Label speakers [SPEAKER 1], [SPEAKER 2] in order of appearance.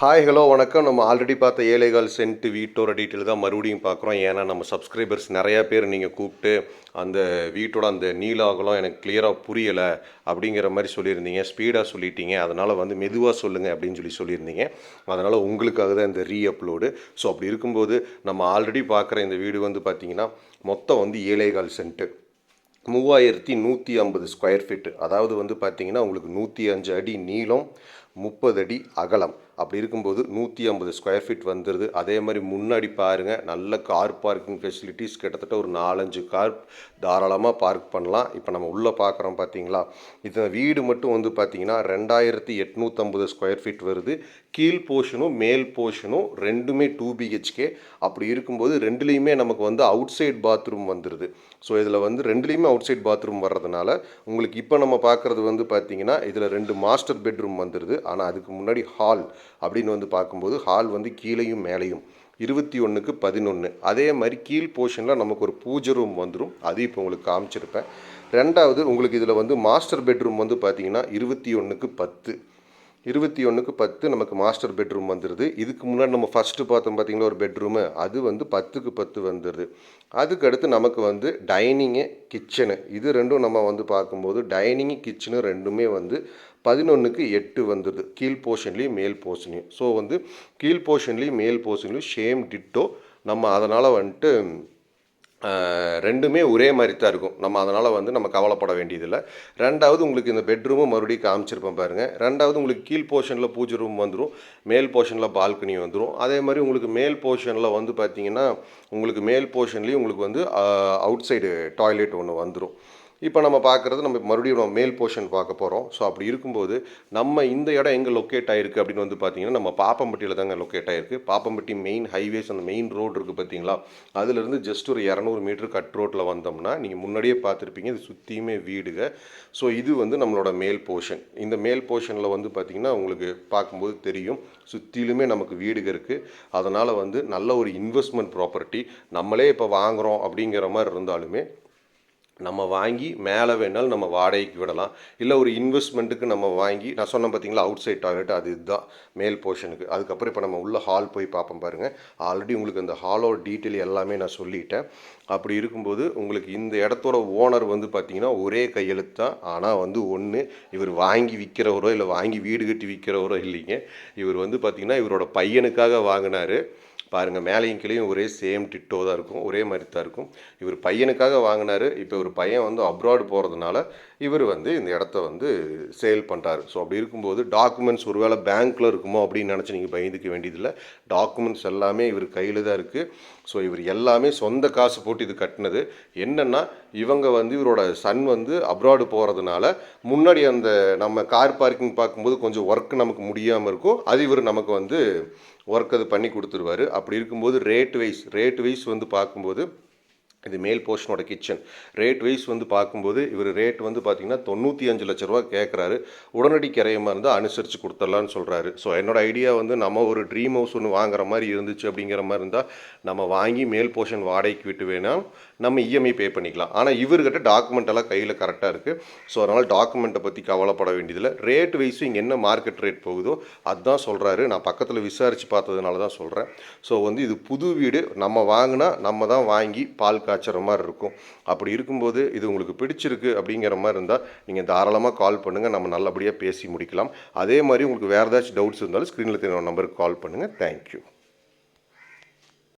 [SPEAKER 1] Hi hello வணக்கம். நம்ம already பார்த்த ஏழைகால் சென்ட் வீட்டோட டீட்டெயில் தான் மறுபடியும் பார்க்குறோம். ஏன்னா நம்ம சப்ஸ்கிரைபர்ஸ் நிறையா பேர் நீங்கள் கூப்பிட்டு அந்த வீட்டோட அந்த நீலாகலம் எனக்கு கிளியராக புரியலை அப்படிங்கிற மாதிரி சொல்லியிருந்தீங்க. ஸ்பீடாக சொல்லிட்டீங்க. அதனால் வந்து மெதுவாக சொல்லுங்கள் அப்படின்னு சொல்லி சொல்லியிருந்தீங்க. அதனால் உங்களுக்காக தான் இந்த ரீ அப்லோடு ஸோ அப்படி இருக்கும்போது நம்ம ஆல்ரெடி பார்க்குற இந்த வீடு வந்து பார்த்திங்கன்னா மொத்தம் வந்து ஏழைகால் சென்ட்டு மூவாயிரத்தி நூற்றி ஐம்பது ஸ்கொயர் ஃபீட்டு அதாவது வந்து பார்த்திங்கன்னா உங்களுக்கு நூற்றி அஞ்சு அடி நீளம் முப்பது அடி அகலம். அப்படி இருக்கும்போது நூற்றி ஐம்பது ஸ்கொயர் ஃபீட் வந்துடுது அதே மாதிரி முன்னாடி பாருங்கள் நல்ல கார் பார்க்கிங் ஃபெசிலிட்டிஸ் கிட்டத்தட்ட ஒரு நாலஞ்சு கார் தாராளமாக பார்க் பண்ணலாம். இப்போ நம்ம உள்ளே பார்க்குறோம் பார்த்தீங்களா இது வீடு மட்டும் வந்து பார்த்தீங்கன்னா ரெண்டாயிரத்தி எட்நூற்றம்பது ஸ்கொயர் ஃபீட் வருது. கீழ் போர்ஷனும் மேல் போர்ஷனும் ரெண்டுமே டூ பிஹெச்கே அப்படி இருக்கும்போது ரெண்டுலேயுமே நமக்கு வந்து அவுட் சைட் பாத்ரூம் வந்துடுது ஸோ இதில் வந்து ரெண்டுலேயுமே அவுட் சைட் பாத்ரூம் வர்றதுனால உங்களுக்கு இப்போ நம்ம பார்க்குறது வந்து பார்த்தீங்கன்னா இதில் ரெண்டு மாஸ்டர் பெட்ரூம் வந்துடுது ஆனால் அதுக்கு முன்னாடி ஹால் அப்படின்னு வந்து பார்க்கும்போது ஹால் வந்து கீழேயும் மேலேயும். இருபத்தி ஒன்றுக்கு பதினொன்று அதே மாதிரி கீழ் போர்ஷனில் நமக்கு ஒரு பூஜை ரூம் வந்துடும் அது இப்போ உங்களுக்கு காமிச்சிருப்பேன். ரெண்டாவது உங்களுக்கு இதில் வந்து மாஸ்டர் பெட்ரூம் வந்து பார்த்தீங்கன்னா இருபத்தி ஒன்றுக்கு பத்து. இருபத்தி ஒன்றுக்கு பத்து நமக்கு மாஸ்டர் பெட்ரூம் வந்துடுது இதுக்கு முன்னாடி நம்ம ஃபஸ்ட்டு பார்த்தோம் பார்த்திங்களா ஒரு பெட்ரூமு அது வந்து பத்துக்கு பத்து வந்துடுது அதுக்கடுத்து நமக்கு வந்து டைனிங்கு கிச்சனு இது ரெண்டும் நம்ம வந்து பார்க்கும்போது டைனிங்கு கிச்சனு ரெண்டுமே வந்து பதினொன்றுக்கு எட்டு வந்துடுது கீழ் போர்ஷன்லேயும் மேல் போர்ஷன்லையும் ஸோ வந்து கீழ் போர்ஷன்லேயும் மேல் போர்ஷன்லையும் ஷேம் டிட்டோ நம்ம அதனால் வந்துட்டு ரெண்டுமே ஒரே மாதிரி தான் இருக்கும். நம்ம அதனால் வந்து நம்ம கவலைப்பட வேண்டியதில்லை. ரெண்டாவது உங்களுக்கு இந்த பெட்ரூமும் மறுபடியும் காமிச்சிருப்பேன் பாருங்கள் ரெண்டாவது உங்களுக்கு கீழ் போர்ஷனில் பூஜை ரூம் வந்துடும் மேல் போர்ஷனில் பால்கனி வந்துடும் அதே மாதிரி உங்களுக்கு மேல் போர்ஷனில் வந்து பார்த்திங்கன்னா உங்களுக்கு மேல் போர்ஷன்லேயும் உங்களுக்கு வந்து அவுட் சைடு டாய்லெட் ஒன்று வந்துடும் இப்போ நம்ம பார்க்குறது நம்ம மறுபடியும் நம்ம மேல் போர்ஷன் பார்க்க போகிறோம் ஸோ அப்படி இருக்கும்போது நம்ம இந்த இடம் எங்கே லொக்கேட் ஆகிருக்கு அப்படின்னு வந்து பார்த்தீங்கன்னா நம்ம பாப்பம்பட்டியில் தாங்க லொக்கேட் ஆகிருக்கு பாப்பம்பட்டி மெயின் ஹைவேஸ் அந்த மெயின் ரோடு இருக்குது பார்த்தீங்களா? அதுலேருந்து ஜஸ்ட் ஒரு இரநூறு மீட்டர் கட் ரோட்டில் வந்தோம்னா நீங்கள் முன்னாடியே பார்த்துருப்பீங்க இது சுற்றியுமே வீடுங்க ஸோ இது வந்து நம்மளோட மேல் போர்ஷன் இந்த மேல் போர்ஷனில் வந்து பார்த்திங்கன்னா உங்களுக்கு பார்க்கும்போது தெரியும் சுற்றிலுமே நமக்கு வீடுகள் இருக்குது அதனால் வந்து நல்ல ஒரு இன்வெஸ்ட்மெண்ட் ப்ராப்பர்ட்டி நம்மளே இப்போ வாங்குகிறோம் அப்படிங்கிற மாதிரி இருந்தாலுமே நம்ம வாங்கி மேலே வேணாலும் நம்ம வாடகைக்கு விடலாம். இல்லை ஒரு இன்வெஸ்ட்மெண்ட்டுக்கு நம்ம வாங்கி நான் சொன்னேன் பார்த்தீங்களா அவுட் சைட் டாய்லெட் அது இதுதான் மேல் போர்ஷனுக்கு அதுக்கப்புறம் இப்போ நம்ம உள்ள ஹால் போய் பார்ப்போம் பாருங்கள் ஆல்ரெடி உங்களுக்கு அந்த ஹாலோட டீட்டெயில் எல்லாமே நான் சொல்லிட்டேன். அப்படி இருக்கும்போது உங்களுக்கு இந்த இடத்தோட ஓனர் வந்து பார்த்திங்கன்னா ஒரே கையெழுத்து தான் ஆனால் வந்து ஒன்று இவர் வாங்கி விற்கிறவரோ இல்லை வாங்கி வீடு கட்டி விற்கிறவரோ இல்லைங்க. இவர் வந்து பார்த்திங்கன்னா இவரோட பையனுக்காக வாங்கினார். பாருங்கள் மேலேயும் கீழேயும் ஒரே சேம் டிட்டோ தான் இருக்கும். ஒரே மாதிரி தான் இருக்கும். இவர் பையனுக்காக வாங்கினார். இப்போ ஒரு பையன் வந்து அப்ராடு போகிறதுனால இவர் வந்து இந்த இடத்த வந்து சேல் பண்ணுறாரு ஸோ அப்படி இருக்கும்போது டாக்குமெண்ட்ஸ் ஒருவேளை பேங்க்கில் இருக்குமோ அப்படின்னு நினச்சி நீங்கள் பயந்துக்க வேண்டியதில்லை. டாக்குமெண்ட்ஸ் எல்லாமே இவர் கையில் தான் இருக்குது ஸோ இவர் எல்லாமே சொந்த காசு போட்டு இது கட்டினது. என்னென்னா இவங்க வந்து இவரோட சன் வந்து அப்ராடு போகிறதுனால முன்னாடி அந்த நம்ம கார் பார்க்கிங் பார்க்கும்போது கொஞ்சம் ஒர்க் நமக்கு முடியாமல் இருக்கும். அது இவர் நமக்கு வந்து ஒர்க் அது பண்ணி கொடுத்துருவாரு. அப்படி இருக்கும்போது ரேட் வைஸ் ரேட் வைஸ் வந்து பார்க்கும்போது இது மேல் போர்ஷனோட கிச்சன் ரேட் வைஸ் வந்து பார்க்கும்போது இவர் ரேட் வந்து பார்த்திங்கன்னா தொண்ணூற்றி அஞ்சு லட்ச ரூபா கேட்குறாரு உடனடி கிரையமாக இருந்தால் அனுசரித்து கொடுத்துடலான்னு சொல்கிறாரு ஸோ என்னோட ஐடியா வந்து நம்ம ஒரு ட்ரீம் ஹவுஸ் ஒன்று வாங்குற மாதிரி இருந்துச்சு அப்படிங்கிற மாதிரி இருந்தால் நம்ம வாங்கி மேல் போர்ஷன் வாடகைக்கு விட்டு வேணால் நம்ம இஎம்ஐ பே பண்ணிக்கலாம். ஆனால் இவர்கிட்ட டாக்குமெண்ட் எல்லாம் கையில் கரெக்டாக இருக்குது ஸோ அதனால் டாக்குமெண்ட்டை பற்றி கவலைப்பட வேண்டியதில்லை. ரேட் வைஸும் இங்கே என்ன மார்க்கெட் ரேட் போகுதோ அதுதான் சொல்கிறாரு நான் பக்கத்தில் விசாரித்து பார்த்ததுனால தான் சொல்கிறேன் ஸோ வந்து இது புது வீடு. நம்ம வாங்கினா நம்ம தான் வாங்கி பால் காய்ச்சற மாதிரி இருக்கும். அப்படி இருக்கும்போது இது உங்களுக்கு பிடிச்சிருக்கு அப்படிங்கிற மாதிரி இருந்தால் நீங்கள் தாராளமாக கால் பண்ணுங்கள் நம்ம நல்லபடியாக பேசி முடிக்கலாம். அதே மாதிரி உங்களுக்கு வேறு ஏதாச்சும் டவுட்ஸ் இருந்தாலும் ஸ்க்ரீனில் தெரியும் நம்பருக்கு கால் பண்ணுங்கள் தேங்க்யூ